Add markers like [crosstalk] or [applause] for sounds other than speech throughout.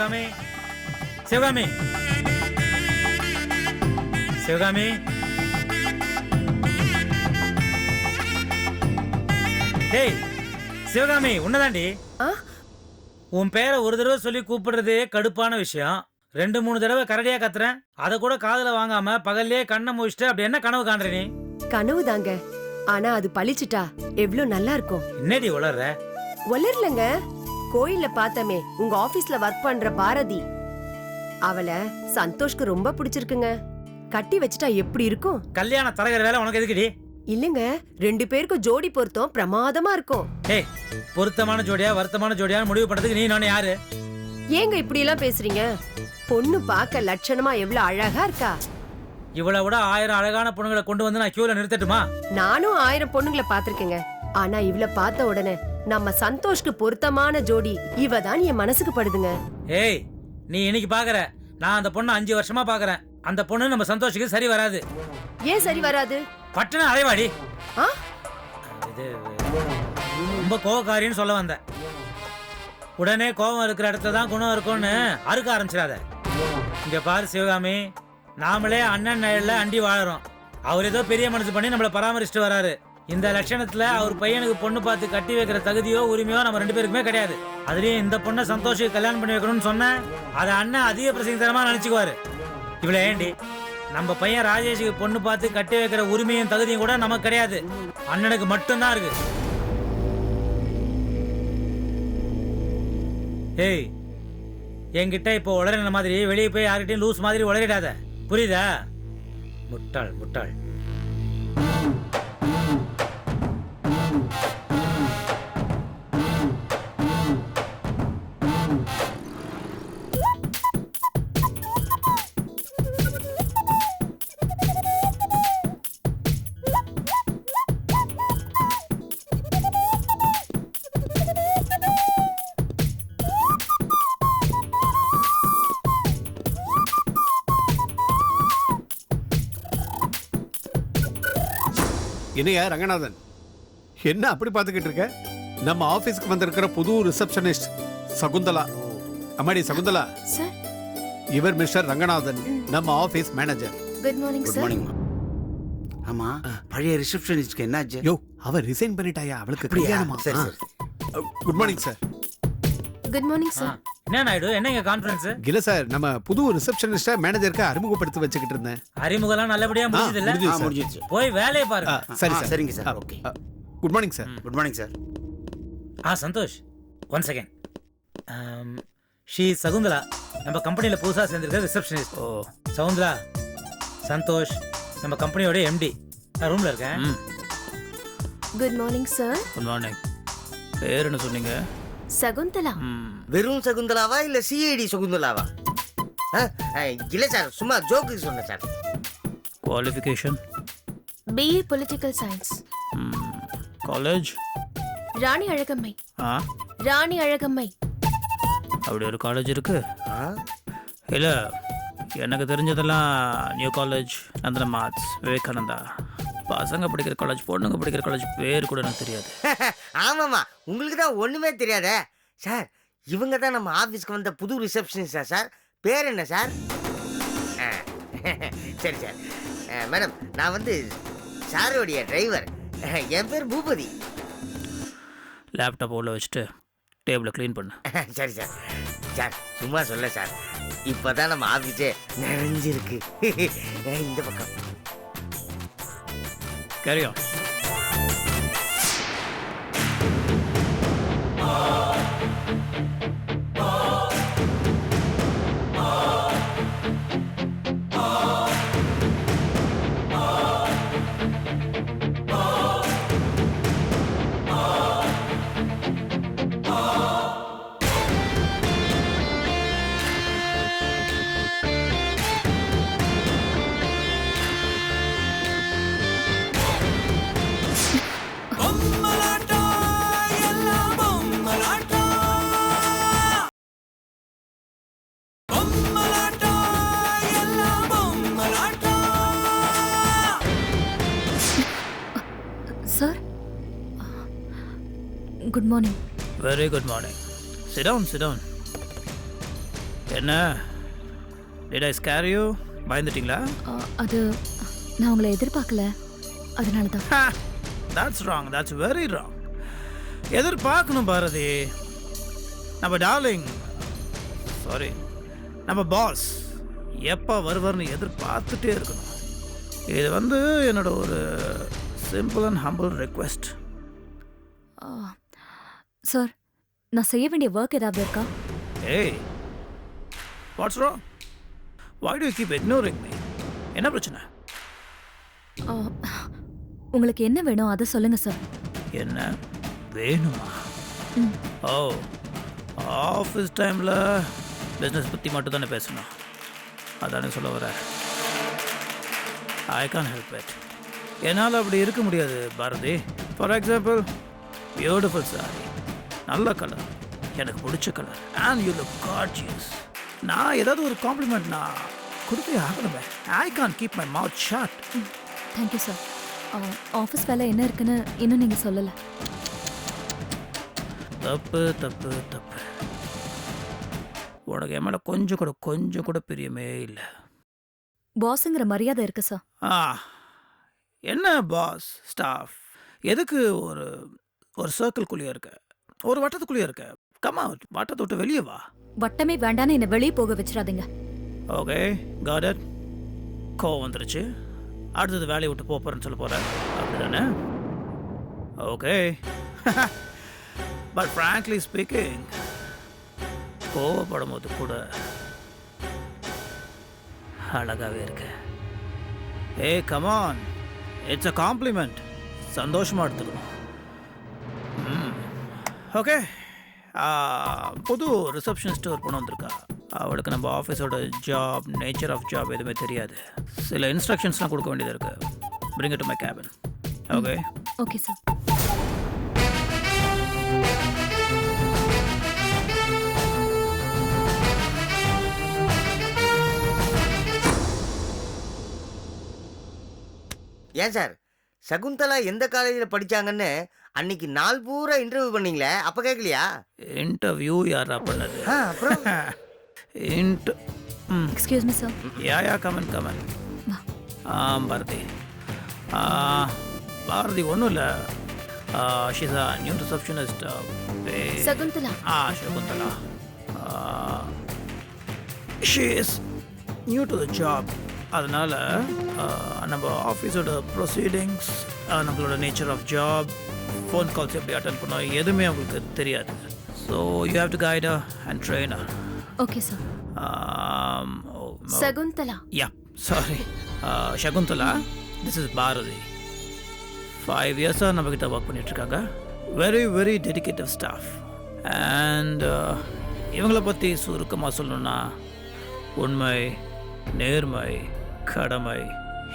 சிவகாமி. சிவகாமி. டேய் சிவகாமி உன்னதாண்டி? உன் பேரை ஒரு தடவை சொல்லி கூப்பிடுறதே கடுப்பான விஷயம். ரெண்டு மூணு தடவை கரடியா கத்துறேன். அதை கூட காதுல வாங்காம பகல்லே கண்ணை முடிச்சுட்டு அப்படி என்ன கனவு காண்ற நீ? கனவு தாங்க. ஆனா அது பளிச்சிட்டா எவ்ளோ நல்லா இருக்கும். என்னடி உளர்ற? ஒல்லர்லங்க கோயில்ல பார்த்தமே உங்க ஆபீஸ்ல ஒர்க் பண்ற பாரதி. அவளை சந்தோஷ்க்கு ரொம்ப பிடிச்சிருக்குங்க. கட்டி வச்சுட்டா எப்படி இருக்கும்? கல்யாண தரகர் வேலை உனக்கு எதுக்குடி? இல்லங்க ரெண்டு பேருக்கும் ஜோடி பொருத்தம் பிரமாதமா இருக்கும். டேய் பொருத்தமான ஜோடியா வருத்தமான ஜோடியா முடிவு பண்றதுக்கு நீ நானே யாரு? ஏங்க இப்படி எல்லாம் பேசுறீங்க? பொண்ணு பார்க்க லட்சணமா எவ்வளவு அழகா இருக்கா? இவளை விட ஆயிரம் அழகான பொண்ணுங்களை கொண்டு வந்து நான் கியூல நிறுத்தட்டுமா? நானும் ஆயிரம் பொண்ணுங்களை பாத்திருக்கேங்க ஆனா இவள பார்த்த உடனே நம்ம சந்தோஷ்க்கு பொருத்தமான ஜோடி இவ தான் என் மனசுக்கு படுதுங்க. ஏய் நீ இன்னைக்கு பாக்குற? நான் அந்த பொண்ணை அஞ்சு வருஷமா பாக்குறேன். அந்த பொண்ணு நம்ம சந்தோஷத்துக்கு சரி வராது. ஏன் சரி வராது? பட்டுன்னு அலைவாடி. ஆ? இது ரொம்ப கோவக்காரின்னு சொல்ல வந்தேன் உடனே கோவம் இருக்கிற இடத்துல தான் குணம் இருக்கும்னு அறுக்க ஆரம்பிச்சிடாத. இங்க பாரு சிவகாமி நாமளே அண்ணன் நிழல்ல அண்டி வாழறோம். அவர் ஏதோ பெரிய மனசு பண்ணி நம்மளை பராமரிச்சுட்டு வராரு. இந்த லட்சணத்துல அவர் பையனுக்கு பொண்ணு பார்த்து கட்டி வைக்கிற தகுதியோ உரிமையோ நம்ம ரெண்டு பேருக்குமே கிடையாது. அதுலயும் இந்த பொண்ணை சந்தோஷத்துக்கு கல்யாணம் பண்ணி வைக்கணும்னு சொன்னேன் அதை அண்ணன் அதிக பிரசங்கரமா நினைச்சுக்குவாரு. இவ்வளவு ஏண்டி நம்ம பையன் ராஜேஷுக்கு பொண்ணு பார்த்து கட்டி வைக்கிற உரிமையும் தகுதியும் கூட நமக்கு கிடையாது. அண்ணனுக்கு மட்டும்தான் இருக்கு. ஏய் என்கிட்ட இப்போ உளறின மாதிரி வெளியே போய் யார்கிட்டையும் லூஸ் மாதிரி உளறிடாத. புரியுதா? முட்டாள் முட்டாள். என்னையா ரங்கநாதன்? என்ன அப்படி பார்த்துக்கிட்டு இருக்க? நம்ம ஆபீஸ்க்கு வந்திருக்கிற புது ரிசப்ஷனிஸ்ட் சகுந்தலா. அம்மாடி சகுந்தலா. சார். இவர் மிஸ்டர் ரங்கநாதன் நம்ம office manager. Good morning good sir மார்னிங்மா ஆமா பழைய ரிசப்ஷனிஸ்ட்க்கு என்னாச்சு? யோ அவ ரிசைன் பண்ணிட்டாயா? அவளுக்கு அப்படியா? கல்யாணமா? சரி, சரி. Good morning sir good morning sir என்ன நாயுடு என்னங்க கான்ஃபரன்ஸ் இல்ல சார் நம்ம புது ரிசப்ஷனிஸ்ட மேனேஜருக்கு அறிமுகப்படுத்தி வச்சுக்கிட்டு இருந்தேன். அறிமுகம்லாம் நல்லபடியா முடிஞ்சது இல்ல. முடிஞ்சிருச்சு. போய் வேலையை பாருங்க. சரி சார். சரிங்க sir. Okay. Good morning sir. Good morning sir. Ah Santhosh. One second she Shakuntala. நம்ம கம்பெனியில புதுசா சேர்ந்திருக்க ரிசப்ஷனிஸ்ட் ஓ. சகுந்தலா சந்தோஷ் நம்ம கம்பெனியோட எம்டி நான் ரூம்ல இருக்கேன். Good morning sir good morning பேர் என்ன சொன்னீங்க? சகுந்தலா. வெறும் சகுந்தலாவா இல்ல சிஐடி சகுந்தலாவா? இல்ல சார் சும்மா ஜோக்குக்கு சொன்னேன் sir. Qualification BA political science college Rani Azhagammai. ஆ? ராணி அழகம்மை. அப்படி ஒரு காலேஜ் இருக்கு? ஆ, இல்லை எனக்கு தெரிஞ்சதெல்லாம் new college Nandana arts Vivekananda பசங்க படிக்கிற காலேஜ் பொண்ணுங்க படிக்கிற காலேஜ் பேர் கூட எனக்கு தெரியாது. [laughs] ஆமாமா உங்களுக்கு தான் ஒண்ணுமே தெரியாதே. சார் இவங்க தான் நம்ம ஆபீஸ்க்கு வந்த புது ரிசப்ஷனிஸ்டா சார்? பேர் என்ன சார்? [laughs] சரி சார். மேடம் நான் வந்து சாரோடைய டிரைவர் என் பேர் பூபதி. லேப்டாப் உள்ள வச்சுட்டு டேபிளை க்ளீன் பண்ணு. [laughs] சரி சார். சார் சும்மா சொல்ல சார். இப்போதான் நம்ம ஆஃபீஸே நிறைஞ்சிருக்கு. [laughs] இந்த பக்கம். Carry very good morning sit down sit down என்ன? டிட் ஐ ஸ்கேர் யூ பயந்துட்டீங்களா? அது நான் உங்களை எதிர்பார்க்கல. அதனால தான் that's wrong that's very wrong எதிர்பார்க்கணும் Bharathi. நம்ம டார்லிங் சாரி நம்ம பாஸ் எப்போ வருவார்னு எதிர்பார்த்துட்டே இருக்கணும். இது வந்து என்னோட ஒரு simple and humble request sir நான் செய்ய வேண்டிய ஒர்க் ஏதாவது இருக்கா? ஏய் what's wrong why do you keep ignoring me? என்ன பிரச்சனை? உங்களுக்கு என்ன வேணும் அதை சொல்லுங்க சார் என்ன வேணுமா? ம். ஓ ஆஃபீஸ் டைமில் பிஸ்னஸ் பற்றி மட்டும் தானே பேசணும். அதானே சொல்ல வர. ஐ கான் ஹெல்ப் இட் என்னால் அப்படி இருக்க முடியாது Bharathi. For example beautiful sari நல்ல கலர் எனக்கு பிடிச்ச colour and you look gorgeous நான் ஏதாவது ஒரு காம்ப்ளிமெண்ட் நான் கொடுத்தே ஆகணுமே. I can't keep my mouth shut thank you sir office வேலை என்ன இருக்குன்னு இன்னும் நீங்கள் சொல்லலை. தப்பு தப்பு தப்பு. உனக்கு என் மேலே கொஞ்சம் கூட கொஞ்சம் கூட பிரியமே இல்லை. பாஸுங்கிற மரியாதை இருக்கு சார் ஆ என்ன பாஸ் ஸ்டாஃப் எதுக்கு ஒரு ஒரு சர்க்கிள்குள்ளேயே இருக்க? ஒரு வட்டத்துக்குள்ளேயே இருக்க. கமா வட்டத்தை விட்டு வெளியே வா. வட்டமே வேண்டான்னு என்னை வெளியே போக வச்சிடாதீங்க. ஓகே காடட் கோவம் வந்துருச்சு. அடுத்தது வேலையை விட்டு போறேன்னு சொல்ல போகிறேன் அப்படிதானே? ஓகே பட் ஃப்ராங்க்லி ஸ்பீக்கிங் கோவப்படும் போது கூட அழகாவே இருக்கு. ஏ come on it's a compliment சந்தோஷமாக எடுத்துக்கணும். ஓகே. புது ரிசப்ஷனிஸ்ட் ஒரு பொண்ணு வந்திருக்கா. அவளுக்கு நம்ம ஆஃபீஸோட ஜாப் நேச்சர் ஆஃப் ஜாப் எதுவுமே தெரியாது. சில இன்ஸ்ட்ரக்ஷன்ஸ்லாம் கொடுக்க வேண்டியது இருக்கு. Bring it to my cabin okay okay sir ஏன் சார்? சகுந்தலா எந்த காலேஜில் படிச்சாங்கன்னு அன்னைக்கு நாள் பூரா இன்டர்வியூ பண்ணீங்களே? அப்போ கேட்கலையா இன்டர்வியூ யாரா பண்ணது? ஆ அப்புறம்? Int excuse me sir yeah yeah come on come on ஆ பாரதி. ஆ, பாரதி ஒன்றும் இல்லை. She's a new receptionist Shakuntala. Ah Shakuntala. She is new to the job அதனால் நம்ம ஆஃபீஸோட ப்ரொசீடிங்ஸ் நம்மளோட nature of job phone calls எப்படி அட்டன் பண்ணோம். எதுவுமே அவங்களுக்கு தெரியாது. So you have to guide and trainer okay sir Shakuntala yeah sorry Shakuntala this is Bharathi five இயர்ஸாக நம்மக்கிட்ட ஒர்க் பண்ணிகிட்ருக்காங்க very very dedicated staff and இவங்கள பற்றி சுருக்கமாக சொல்லணும்னா உண்மை நேர்மை கடமை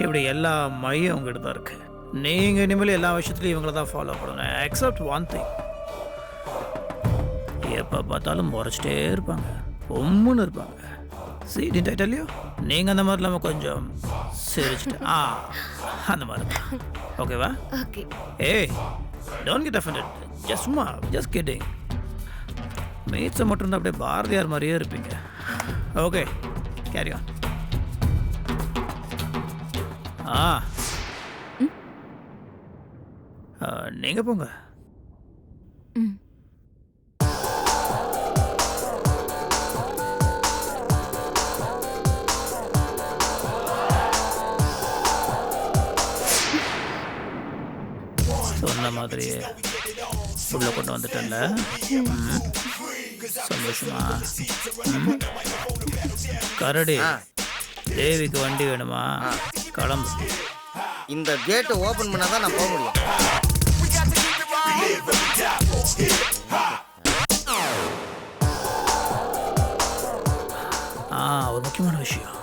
இப்படி எல்லா மையம் அவங்ககிட்ட தான் இருக்குது நீங்கள் இனிமேல் எல்லா விஷயத்துலையும் இவங்கள தான் ஃபாலோ பண்ணணும். எக்ஸப்ட் ஒன் திங் எப்போ பார்த்தாலும் முறைச்சிட்டே இருப்பாங்க. உம்முன்னு இருப்பாங்க. சீடி டைட்டல்லையோ நீங்கள் அந்த மாதிரி இல்லாமல் கொஞ்சம் சிரிச்சிட்டு ஆ அந்த மாதிரி ஓகேவா ஓகே ஏய் டோன்ட் கெட் அஃபண்டட் ஜஸ்ட் சும்மா ஜஸ்ட் கிட்டிங் மீட்ஸை மட்டும் அப்படியே பாரதியார் மாதிரியே இருப்பீங்க. ஓகே கேரி ஆன் ஆ நீங்கள் போங்க. ம். சொன்ன மாதிரியே உள்ள கொண்டு வந்துட்டேன்ல. ம். சந்தோஷமா. கரடி தேவிக்கு வண்டி வேணுமா? கிளம்பு. இந்த கேட்டை ஓப்பன் பண்ணால் தான் நான் போக முடியும். முக்கியமான விஷயம்.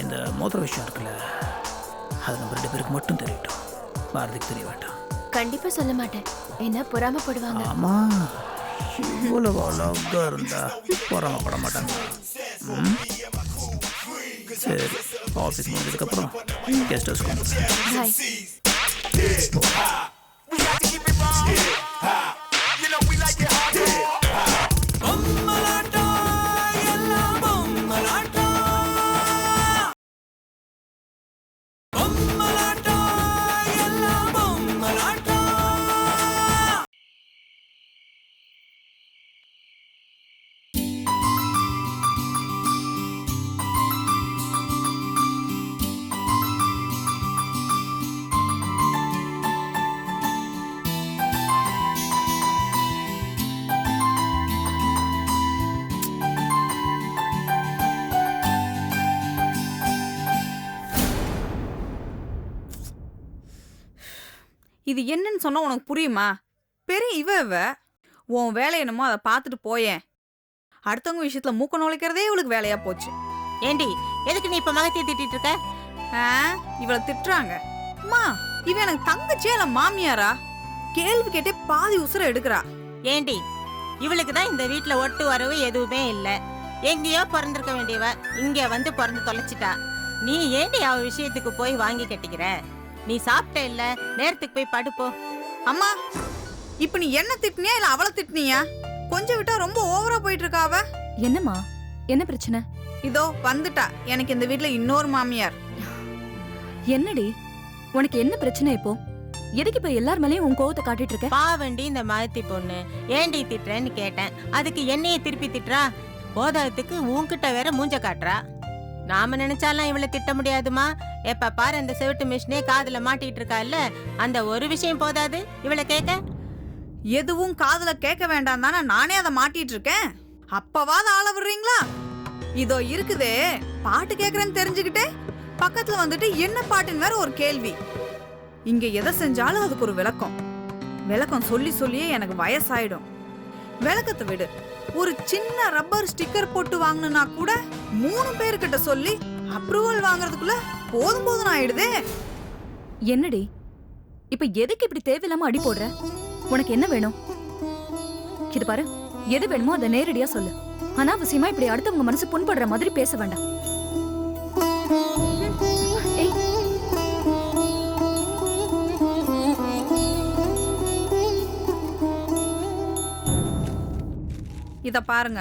இந்த மோதிர விஷயம் இருக்குல்ல அது நம்ம ரெண்டு பேருக்கு மட்டும் தெரியட்டும். பாரதிக்கு தெரிய வேண்டாம். கண்டிப்பா சொல்ல மாட்டேன். என்ன பொறாமப்படுவாங்க ஆமா. இவ்வளவு அழகா இருந்தா பொறாமப்பட மாட்டாங்க? சரி ஆஃபீஸ் முடிஞ்சதுக்கப்புறம் கெஸ்ட் ஹவுஸ். பாய் இது என்னன்னு சொன்னா உனக்கு புரியுமா? பெரிய இவ இவ உன் வேலை என்னமோ அதை பார்த்துட்டு போயேன். அடுத்தவங்க விஷயத்துல மூக்க நுழைக்கிறதே இவளுக்கு வேலையா போச்சு. ஏண்டி எதுக்கு நீ இப்ப மகத்திய திட்டிட்டு இருக்க? ஆ, இவள திட்டுறாங்க. அம்மா இவ எனக்கு தங்கச்சியா இல்ல மாமியாரா? கேள்வி கேட்டே பாதி உசுர எடுக்கிறா. ஏண்டி இவளுக்கு தான் இந்த வீட்ல ஒட்டு வரவு எதுவுமே இல்ல. எங்கேயோ பிறந்திருக்க வேண்டியவ இங்க வந்து பிறந்து தொலைச்சிட்டா. நீ ஏண்டி அவ விஷயத்துக்கு போய் வாங்கி கட்டிக்கிற? நீ சாப்பிட்ட இல்ல? நேரத்துக்கு போய் படுப்போ. அம்மா இப்ப நீ என்ன திட்டினியா இல்ல அவளை திட்டினியா? கொஞ்சம் விட்டா ரொம்ப ஓவரா போயிட்டு இருக்கா அவ. என்னம்மா? என்ன பிரச்சனை? இதோ வந்துட்டா. எனக்கு இந்த வீட்ல இன்னொரு மாமியார். என்னடி? உனக்கு என்ன பிரச்சனை இப்போ? எதுக்கு இப்ப எல்லார் மேலயும் உன் கோவத்தை காட்டிட்டு இருக்க? பாவண்டி இந்த மகத்தி பொண்ணு. ஏண்டி திட்டுறேன்னு கேட்டேன். அதுக்கு என்னைய திருப்பி திட்டுறா? போதாதத்துக்கு உன்கிட்ட வேற மூஞ்ச காட்டுறா. நாம நினைச்சாலாம் இவளை திட்ட முடியாதுமா? எப்ப பாரு அந்த செவிட்டு மிஷினே காதுல மாட்டிட்டு இருக்கா இல்ல அந்த ஒரு விஷயம் போதாது? இவளை கேட்க எதுவும் காதுல கேட்க வேண்டாம் தானே நானே அதை மாட்டிட்டு இருக்கேன். அப்பவாத ஆள விடுறீங்களா? இதோ இருக்குதே பாட்டு கேக்குறேன்னு தெரிஞ்சுக்கிட்டே பக்கத்துல வந்துட்டு என்ன பாட்டுன்னு வேற ஒரு கேள்வி. இங்க எதை செஞ்சாலும் அதுக்கு ஒரு விளக்கம். விளக்கம் சொல்லி சொல்லியே எனக்கு வயசாயிடும். விளக்கத்தை விடு. ஒரு சின்ன ரப்பர் ஸ்டிக்கர் போட்டு வாங்கினா கூட மூணு பேர்கிட்ட சொல்லி அப்ரூவல் வாங்குறதுக்குள்ள போதும் போதும் ஆயிடுதே. என்னடி? இப்ப எதுக்கு இப்படி தேவையில்லாம அடி போடுற? உனக்கு என்ன வேணும்? இது பாரு எது வேணுமோ அதை நேரடியா சொல்லு. அனாவசியமா இப்படி அடுத்தவங்க மனசு புண்படுற மாதிரி பேச வேண்டாம். இத பாருங்க.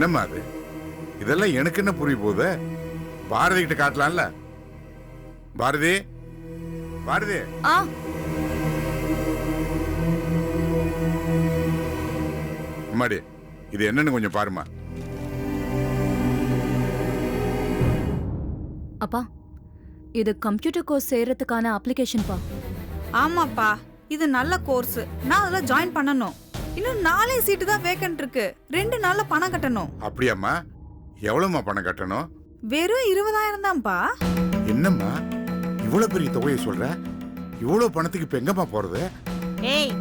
என்னம்மா அது? இதெல்லாம் எனக்கு என்ன புரிய போகுது? பாரதி கிட்ட காட்டலாம்ல. பாரதி? பாரதி? ஆ. அம்மாடி இது என்னன்னு கொஞ்சம் பாருமா அப்பா இது கம்ப்யூட்டர் கோர்ஸ் சேர்றதுக்கான அப்ளிகேஷன் பா. ஆமாப்பா இது நல்ல கோர்ஸ் நான் அதுல ஜாயின் பண்ணணும். இன்னும் நாலே சீட்டு தான் வேக்கன்ட் இருக்கு. ரெண்டு நாள்ல பணம் கட்டணும். அப்படியாம்மா? எவ்வளவும்மா பணம் கட்டணும்? வெறும் இருபதாயிரம் தான்ப்பா. என்னம்மா? இவ்வளவு பெரிய தொகையை சொல்ற? இவ்வளவு பணத்துக்கு இப்ப எங்கம்மா போறது? ஏய்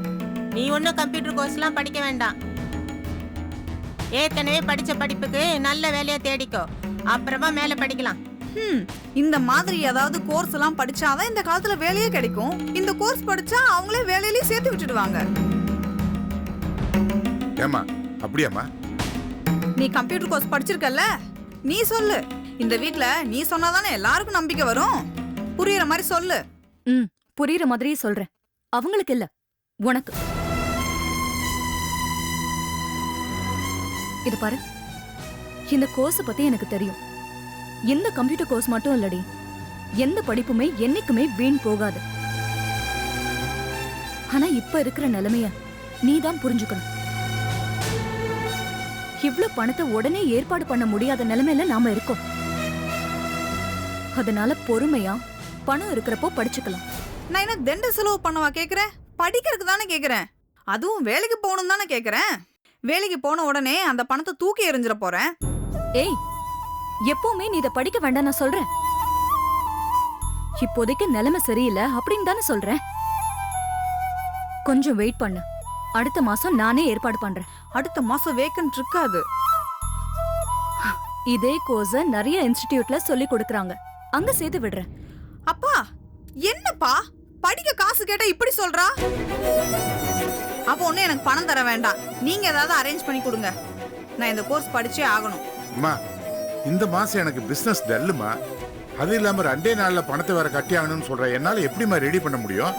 நீ ஒன்றும் கம்ப்யூட்டர் கோர்ஸ்லாம் படிக்க வேண்டாம். ஏற்கனவே படிச்ச படிப்புக்கு நல்ல வேலையா தேடிக்கோ. அப்புறமா மேல படிக்கலாம். ஹம், இந்த மாதிரி ஏதாவது கோர்ஸ் எல்லாம் படிச்சாதான் இந்த காலத்துல வேலையே கிடைக்கும். இந்த கோர்ஸ் படிச்சா அவங்களே வேலையிலயே சேர்த்து விட்டுடுவாங்க. ஏம்மா அப்படியாம்மா? நீ கம்ப்யூட்டர் கோர்ஸ் படிச்சிருக்கல்ல? நீ சொல்லு. இந்த வீட்ல நீ சொன்னாதானே எல்லாருக்கும் நம்பிக்கை வரும்? புரியுற மாதிரி சொல்லு. ம் புரியுற மாதிரியே சொல்றேன். அவங்களுக்கு இல்ல. உனக்கு. இது பாரு. இந்த கோர்ஸ் பத்தி எனக்கு தெரியும். இந்த கம்ப்யூட்டர் கோர்ஸ் மட்டும் இல்லடி. எந்த படிப்புமே என்னைக்குமே வீண் போகாது. ஆனா இப்ப இருக்கிற நிலைமைய நீ தான் புரிஞ்சுக்கணும். இவ்ளோ பணத்தை உடனே ஏற்பாடு பண்ண முடியாத நிலைமையில நாம இருக்கோம். அதனால பொறுமையா பணம் இருக்கிறப்போ படிச்சுக்கலாம். நான் என்ன தெண்ட செலவு பண்ணவா கேக்குறேன் படிக்கிறதுக்கு தானே கேக்குறேன். அதுவும் வேலைக்கு போகணும் தானே கேக்குறேன். வேலைக்கு போன உடனே அந்த பணத்தை தூக்கி எறிஞ்சிட போறேன். ஏய் எப்பவுமே நீ இத படிக்க வேண்டாம் நான் சொல்றேன். இப்போதைக்கு நிலைமை சரியில்லை அப்படின்னு தானே சொல்றேன். கொஞ்சம் வெயிட் பண்ணு. அடுத்த மாசம் நானே ஏற்பாடு பண்றேன். அடுத்த மாசம் வேக்கன்ட் இருக்காது. இதே கோர்ஸ நிறைய இன்ஸ்டிடியூட்ல சொல்லி கொடுக்கறாங்க. அங்க சேர்த்து விடுறேன். அப்பா என்னப்பா? படிக்க காசு கேட்டா இப்படி சொல்றா? அப்போ ஒண்ணு எனக்கு பணம் தர வேண்டாம். நீங்க ஏதாவது அரேஞ்ச் பண்ணி கொடுங்க. நான் இந்த கோர்ஸ் படிச்சே ஆகணும். அம்மா இந்த மாசம் எனக்கு பிசினஸ் டல்லுமா அது இல்லாம ரெண்டே நாள்ல பணத்தை வேற கட்டி ஆகணும்னு சொல்ற. என்னால எப்படிம்மா ரெடி பண்ண முடியும்?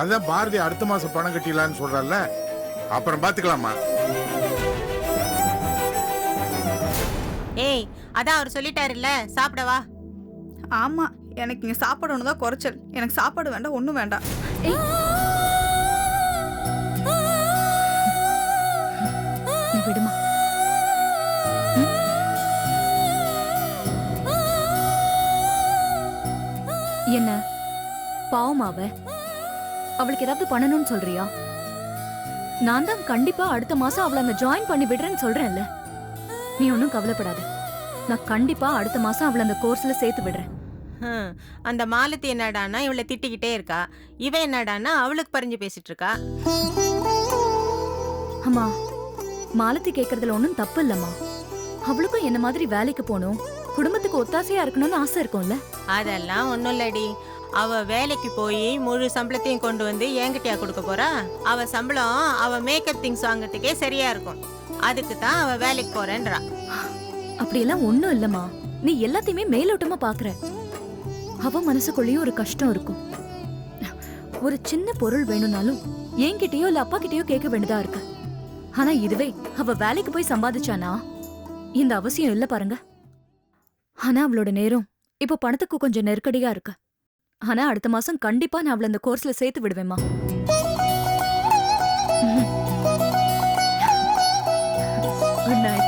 அதான் பாரதி அடுத்த மாசம் பணம் கட்டிடலான்னு சொல்றல்ல அப்புறம் பாத்துக்கலாமா? ஏய் அதான் அவர் சொல்லிட்டாருல்ல சாப்பிடவா? ஆமா எனக்கு இங்க சாப்பாடு தான் குறைச்சல். எனக்கு சாப்பாடு வேண்டாம் ஒண்ணும் வேண்டாம். என்ன? பாவமாவ? அவளுக்கு ஏதாவது பண்ணணும்னு சொல்றியா? நான் தான் கண்டிப்பா அடுத்த மாசம் அவளை அங்க ஜாயின் பண்ணி விடுறேன்னு சொல்றேன்ல. நீ ஒன்றும் கவலைப்படாத. நான் கண்டிப்பா அடுத்த மாசம் அவளை அந்த கோர்ஸ்ல சேர்த்து விடுறேன். அந்த மாலத்தி என்னடான்னா இவளை திட்டிக்கிட்டே இருக்கா. இவன் என்னடான்னா அவளுக்கு பறிஞ்சு பேசிட்டு இருக்கா. அம்மா மாலத்தி கேக்குறதுல ஒண்ணும் தப்பு இல்லம்மா. அவளுக்கும் என்ன மாதிரி வேலைக்கு போகணும்? குடும்பத்துக்கு ஒத்தாசையா இருக்கணும்னு ஆசை இருக்கும்ல? அதெல்லாம் ஒன்றும் இல்லடி. அவ வேலைக்கு போய் முழு சம்பளத்தையும் கொண்டு வந்து என்கிட்டயா கொடுக்க போறா? அவ சம்பளம் அவ மேக்கப் திங்ஸ் வாங்குறதுக்கே சரியா இருக்கும். அதுக்கு தான் அவ வேலைக்கு போறேன்றா. அப்படியெல்லாம் ஒண்ணும் இல்லம்மா. நீ எல்லாத்தையுமே மேலோட்டமா பாக்குற. அவ மனசுக்குள்ளேயும் ஒரு கஷ்டம் இருக்கும். ஒரு சின்ன பொருள் வேணும்னாலும் என்கிட்டயோ இல்ல அப்பா கிட்டயோ கேட்க வேண்டியதா இருக்கு. ஆனா இதுவே அவ வேலைக்கு போய் சம்பாதிச்சானா? இந்த அவசியம் இல்ல பாருங்க. ஆனா அவளோட நேரம். இப்போ பணத்துக்கு கொஞ்சம் நெருக்கடியா இருக்கு. ஆனா அடுத்த மாசம் கண்டிப்பா நான் அவளை அந்த கோர்ஸ்ல சேர்த்து விடுவேம்மா. Good night